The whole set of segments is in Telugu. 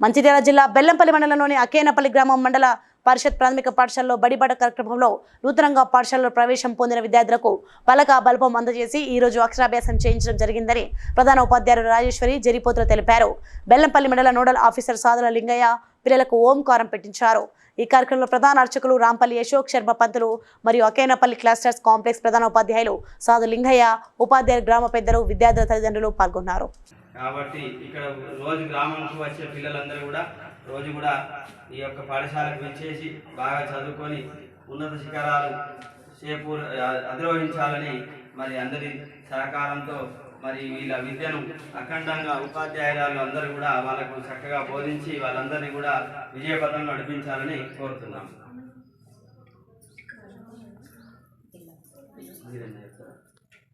మంచిర్యాల జిల్లా బెల్లంపల్లి మండలంలోని అకేనపల్లి గ్రామం మండల పరిషత్ ప్రాథమిక పాఠశాలలో బడిబడ కార్యక్రమంలో నూతనంగా పాఠశాలలో ప్రవేశం పొందిన విద్యార్థులకు పలక బల్పం అందజేసి ఈ రోజు అక్షరాభ్యాసం చేయించడం జరిగిందని ప్రధాన ఉపాధ్యాయులు రాజేశ్వరి జరిపోతులు తెలిపారు. బెల్లంపల్లి మండల నోడల్ ఆఫీసర్ సాధుల లింగయ్య పిల్లలకు ఓంకారం పెట్టించారు. ఈ కార్యక్రమంలో ప్రధాన అర్చకులు రాంపల్లి అశోక్ శర్మ పంతులు మరియు అకేనపల్లి క్లస్టర్స్ కాంప్లెక్స్ ప్రధాన ఉపాధ్యాయులు సాధు లింగయ్య ఉపాధ్యాయులు గ్రామ పెద్దలు విద్యార్థుల తల్లిదండ్రులు పాల్గొన్నారు. కాబట్టి ఇక్కడ రోజు గ్రామానికి వచ్చే పిల్లలందరూ కూడా రోజు కూడా ఈ యొక్క పాఠశాలకు వచ్చేసి బాగా చదువుకొని ఉన్నత శిఖరాలు చేపూ అధిరోహించాలని మరి అందరి సహకారంతో మరి వీళ్ళ విద్యను అఖండంగా ఉపాధ్యాయురాలు అందరూ కూడా వాళ్ళకు చక్కగా బోధించి వాళ్ళందరినీ కూడా విజయపథంలో నడిపించాలని కోరుతున్నాం.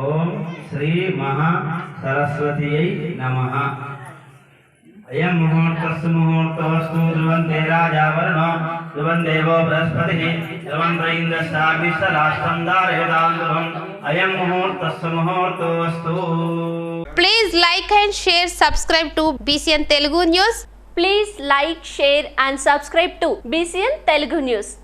ఓం శ్రీ మహా సరస్వతి నమ. అయం ముహూర్తస్ ముహూర్తవస్తు ధ్రువంతే రాజావరుణో. ధ్రువందేవో బృహస్పతి. ధ్రువం ఇంద్రశాగ్నిష్టరాష్ట్రం దారయదాంధ్రువం అయం ముహూర్తస్ ముహూర్తవస్తు please like and share subscribe to BCN Telugu news please like share and subscribe to BCN Telugu news